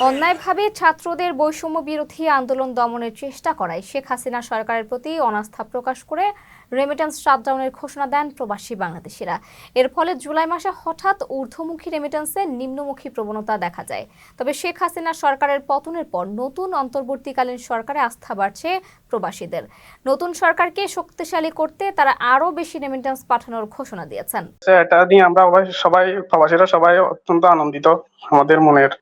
অন্যায়ভাবে ছাত্রদের বৈষম্য বিরোধী আন্দোলন দমনের চেষ্টা করায় শেখ হাসিনা সরকারের প্রতি অনাস্থা প্রকাশ করে রেমিটেন্স শাটডাউনের ঘোষণা দেন প্রবাসী বাংলাদেশিরা। এর ফলে জুলাই মাসে হঠাৎ ঊর্ধ্বমুখী রেমিটেন্সে নিম্নমুখী প্রবণতা দেখা যায়। তবে শেখ হাসিনা সরকারের পতনের পর নতুন অন্তর্বর্তীকালীন সরকারে আস্থা বাড়ছে প্রবাসীদের। নতুন সরকারকে শক্তিশালী করতে তারা আরও বেশি রেমিটেন্স পাঠানোর ঘোষণা দিয়েছেন। এটা নিয়ে আমরা সবাই প্রবাসীরা সবাই অত্যন্ত আনন্দিত। আমাদের মনের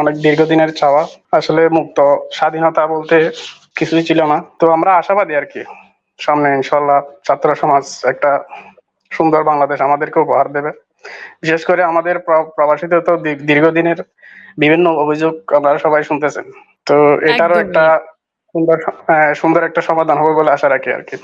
অনেক দীর্ঘদিনের চাওয়া। আসলে মুক্ত স্বাধীনতা বলতে কিছুই ছিল না। তো আমরা আশাবাদী আর কি। সামনে ইনশাল্লাহ ছাত্র সমাজ একটা সুন্দর বাংলাদেশ আমাদেরকে উপহার দেবে। বিশেষ করে আমাদের প্র- প্রবাসীদের তো দীর্ঘদিনের বিভিন্ন অভিযোগ আপনারা সবাই শুনতেছেন। তো এটারও একটা সুন্দর সুন্দর একটা সমাধান হবে বলে আশা রাখি আর কি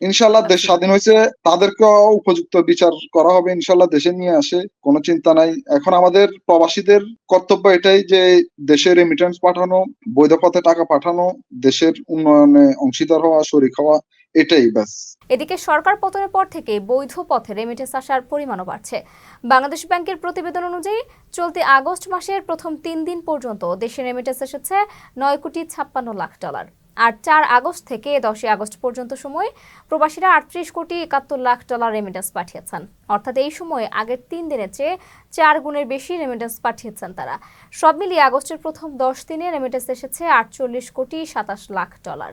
ইনশাল্লাহ দেশ স্বাধীন হয়েছে তাদেরকেও উপযুক্ত বিচার করা হবে ইনশাল্লাহ দেশে নিয়ে আসে কোনো চিন্তা নাই। এখন আমাদের প্রবাসীদের কর্তব্য এটাই যে দেশে রেমিটেন্স পাঠানো বৈধ পথে টাকা পাঠানো দেশের উন্নয়নে অংশীদার হওয়া শরিক হওয়া এটাই ব্যাস। এদিকে সরকার পতনের পর থেকে বৈধ পথে রেমিটেন্স আসার পরিমাণও বাড়ছে। বাংলাদেশ ব্যাংকের প্রতিবেদন অনুযায়ী, চলতি আগস্ট মাসের প্রথম তিন দিন পর্যন্ত দেশে রেমিটেন্স এসেছে নয় কোটি ছাপ্পান্ন লাখ ডলার। আর চার আগস্ট থেকে দশই আগস্ট পর্যন্ত সময় প্রবাসীরা আটত্রিশ কোটি একাত্তর লাখ ডলার রেমিটেন্স পাঠিয়েছেন। অর্থাৎ এই সময় আগের তিন দিনের চেয়ে চার গুণের বেশি রেমিটেন্স পাঠিয়েছেন তারা। সব মিলিয়ে আগস্টের প্রথম দশ দিনে রেমিটেন্স এসেছে আটচল্লিশ কোটি সাতাশ লাখ ডলার।